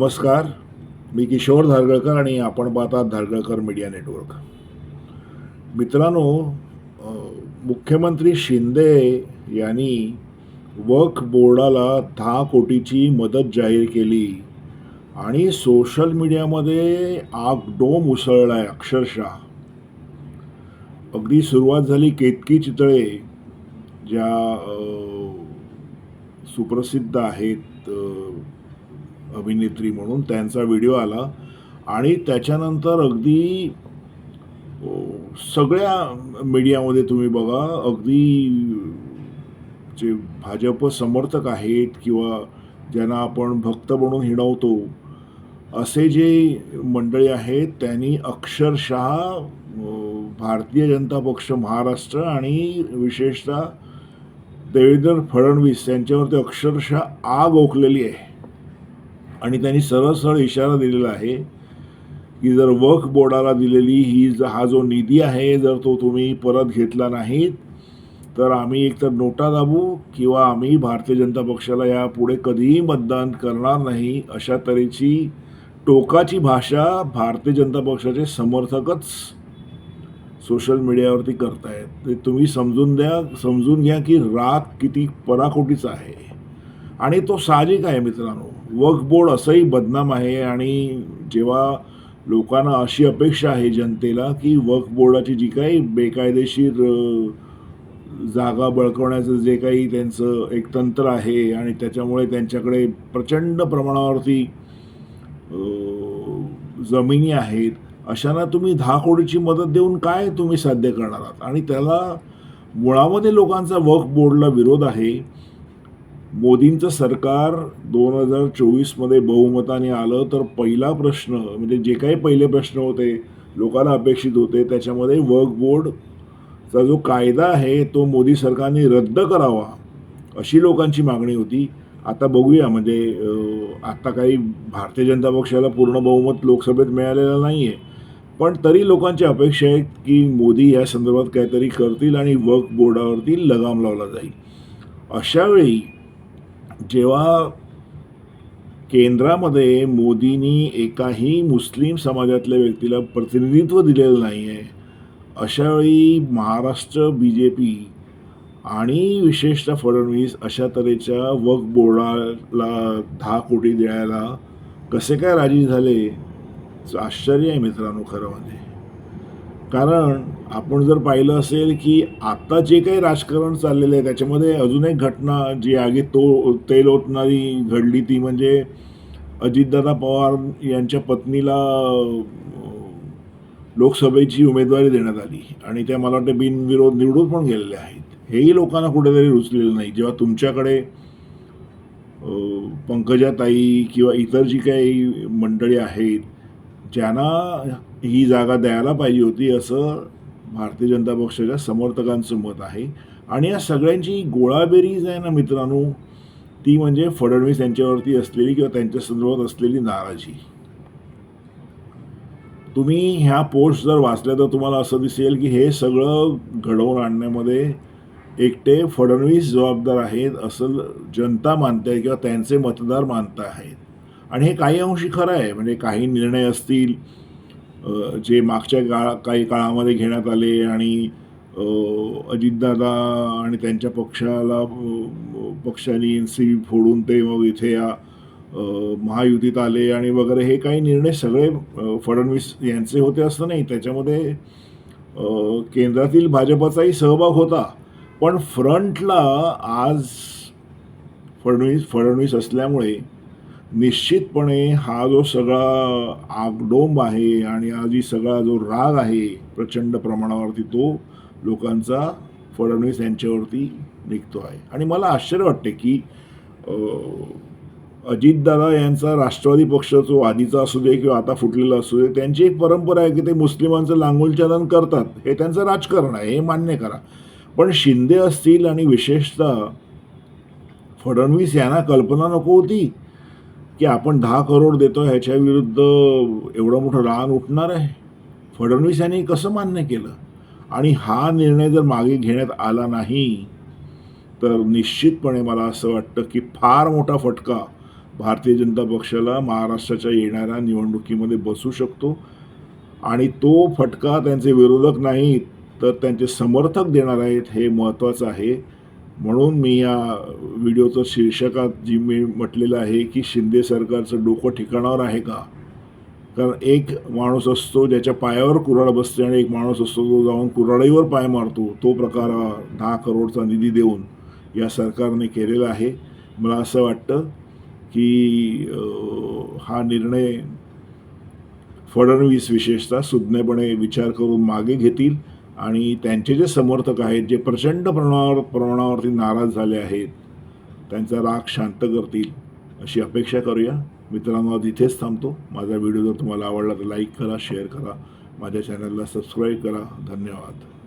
नमस्कार. मी किशोर धारगळकर आणि आपण पाहतात धारगळकर मीडिया नेटवर्क. मित्रांनो मुख्यमंत्री शिंदे यांनी वक्फ बोर्डाला दहा कोटीची मदत जाहीर केली आणि सोशल मीडियामध्ये आगडोम उसळला आहे अक्षरशः. अगदी सुरुवात झाली केतकी चितळे ज्या सुप्रसिद्ध आहेत अभिनेत्री म्हणून त्यांचा व्हिडिओ आला. आणि त्याच्यानंतर अगदी सगळ्या मीडियामध्ये तुम्ही बघा अगदी जे भाजप समर्थक आहेत किंवा ज्यांना आपण भक्त म्हणून हिणवतो असे जे मंडळी आहेत त्यांनी अक्षरशः भारतीय जनता पक्ष महाराष्ट्र आणि विशेषतः देवेंद्र फडणवीस यांच्यावरती अक्षरशः आग ओकलेली आहे. आणि त्यांनी सरळ सरळ इशारा दिलेला आहे की जर वक्फ बोर्डाला दिलेली ही ज- हा जो निधी आहे जर तो तुम्ही परत घेतला नाहीत तर आम्ही एकतर नोटा दाबू किंवा आम्ही भारतीय जनता पक्षाला यापुढे कधीही मतदान करणार नाही अशा तऱ्हेची टोकाची भाषा भारतीय जनता पक्षाचे समर्थकच सोशल मीडियावरती करतायत. ते तुम्ही समजून द्या समजून घ्या की राग किती पराकोटीचा आहे. आणि तो साहजिक आहे मित्रांनो. वक्फ बोर्ड असंही बदनाम आहे आणि जेव्हा लोकांना अशी अपेक्षा आहे जनतेला की वक्फ बोर्डाची जी काही बेकायदेशीर जागा बळकवण्याचं जे काही त्यांचं एक तंत्र आहे आणि त्याच्यामुळे त्यांच्याकडे प्रचंड प्रमाणावरती जमिनी आहेत अशांना तुम्ही दहा कोटीची मदत देऊन काय तुम्ही साध्य करणार आहात? आणि त्याला मुळामध्ये लोकांचा वक्फ बोर्डला विरोध आहे. मोदींचं सरकार दोन हजार चोवीसमध्ये बहुमताने आलं तर पहिला प्रश्न म्हणजे जे काही पहिले प्रश्न होते लोकांना अपेक्षित होते त्याच्यामध्ये वर्क बोर्डचा जो कायदा आहे तो मोदी सरकारने रद्द करावा अशी लोकांची मागणी होती. आता बघूया म्हणजे आत्ता आता काही भारतीय जनता पक्षाला पूर्ण बहुमत लोकसभेत मिळालेलं नाही आहे पण तरी लोकांची अपेक्षा आहे की मोदी या संदर्भात काहीतरी करतील आणि वर्क बोर्डावरती लगाम लावला जाईल. अशावेळी जेव्हा केंद्रामध्ये मोदींनी एकाही मुस्लिम समाजातल्या व्यक्तीला प्रतिनिधित्व दिलेलं नाही आहे अशावेळी महाराष्ट्र बी जे पी आणि विशेषतः फडणवीस अशा तऱ्हेच्या वक बोर्डाला दहा कोटी द्यायला कसे काय राजी झाले आश्चर्य आहे मित्रांनो खरं म्हणजे. कारण आपण जर पाहिलं असेल की आता जे काही राजकारण चाललेलं आहे त्याच्यामध्ये अजून एक घटना जी आगी तो तेल ओतणारी घडली ती म्हणजे अजितदादा पवार यांच्या पत्नीला लोकसभेची उमेदवारी देण्यात आली. आणि त्या मला वाटतं बिनविरोध निवडून पण गेलेल्या आहेत. हेही लोकांना कुठेतरी रुचलेलं नाही. जेव्हा तुमच्याकडे पंकजाताई किंवा इतर जी काही मंडळी आहेत ज्यांना ही जागा द्यायला पाहिजे होती असं भारतीय जनता पक्षाच्या समर्थकांचं मत आहे. आणि या सगळ्यांची गोळाबेरीज आहे ना मित्रांनो ती म्हणजे फडणवीस यांच्यावरती असलेली किंवा त्यांच्या संदर्भात असलेली नाराजी. तुम्ही ह्या पोस्ट जर वाचल्या तर तुम्हाला असं दिसेल की हे सगळं घडवून आणण्यामध्ये एकटे फडणवीस जबाबदार आहेत असं जनता मानते किंवा त्यांचे मतदार मानत आहेत आणि हे काही अंशी खरं आहे म्हणजे काही निर्णय असतील जे मागच्या काळा काही काळामध्ये घेण्यात आले आणि अजितदादा आणि त्यांच्या पक्षाला पक्षाने एन सी फोडून ते मग इथे या महायुतीत आले आणि वगैरे हे काही निर्णय सगळे फडणवीस यांचे होते असं नाही. त्याच्यामध्ये केंद्रातील भाजपचाही सहभाग होता. पण फ्रंटला आज फडणवीस फडणवीस असल्यामुळे निश्चितपणे हा जो सगळा आगडोंब आहे आणि हा जी सगळा जो राग आहे प्रचंड प्रमाणावरती तो लोकांचा फडणवीस यांच्यावरती निघतो आहे. आणि मला आश्चर्य वाटते की अजितदादा यांचा राष्ट्रवादी पक्ष जो आधीचा असू दे किंवा आता फुटलेला असू दे त्यांची एक परंपरा आहे की ते मुस्लिमांचं लांगुलचालन करतात. हे त्यांचं राजकारण आहे हे मान्य करा. पण शिंदे असतील आणि विशेषतः फडणवीस यांना कल्पना नको होती. की आपण दहा करोड देतो ह्याच्या विरुद्ध एवढं मोठं रान उठणार आहे? फडणवीस यांनी कसं मान्य केलं? आणि हा निर्णय जर मागे घेण्यात आला नाही तर निश्चितपणे मला असं वाटतं की फार मोठा फटका भारतीय जनता पक्षाला महाराष्ट्राच्या येणाऱ्या निवडणुकीमध्ये बसू शकतो. आणि तो फटका त्यांचे विरोधक नाहीत तर त्यांचे समर्थक देणार आहेत हे महत्त्वाचं आहे. म्हणून मी या व्हिडिओचं शीर्षकात जी मी म्हटलेलं आहे की शिंदे सरकारचं डोकं ठिकाणावर आहे का? कारण एक माणूस असतो ज्याच्या पायावर कुऱ्हाड बसते आणि एक माणूस असतो जो जाऊन कुऱ्हाडीवर पाय मारतो. तो प्रकार हा दहा करोडचा निधी देऊन या सरकारने केलेला आहे. मला असं वाटतं की हा निर्णय फडणवीस विशेषतः सुज्ञपणे विचार करून मागे घेतील. आणि त्यांचे जे समर्थक आहेत जे प्रचंड प्रमाणावर प्रमाणावरती नाराज झाले आहेत त्यांचा राग शांत करतील अशी अपेक्षा करूया. मित्रांनो आज इथेच थांबतो. माझा व्हिडिओ जर तुम्हाला आवडला तर लाईक करा शेअर करा. माझ्या चॅनलला सबस्क्राईब करा. धन्यवाद.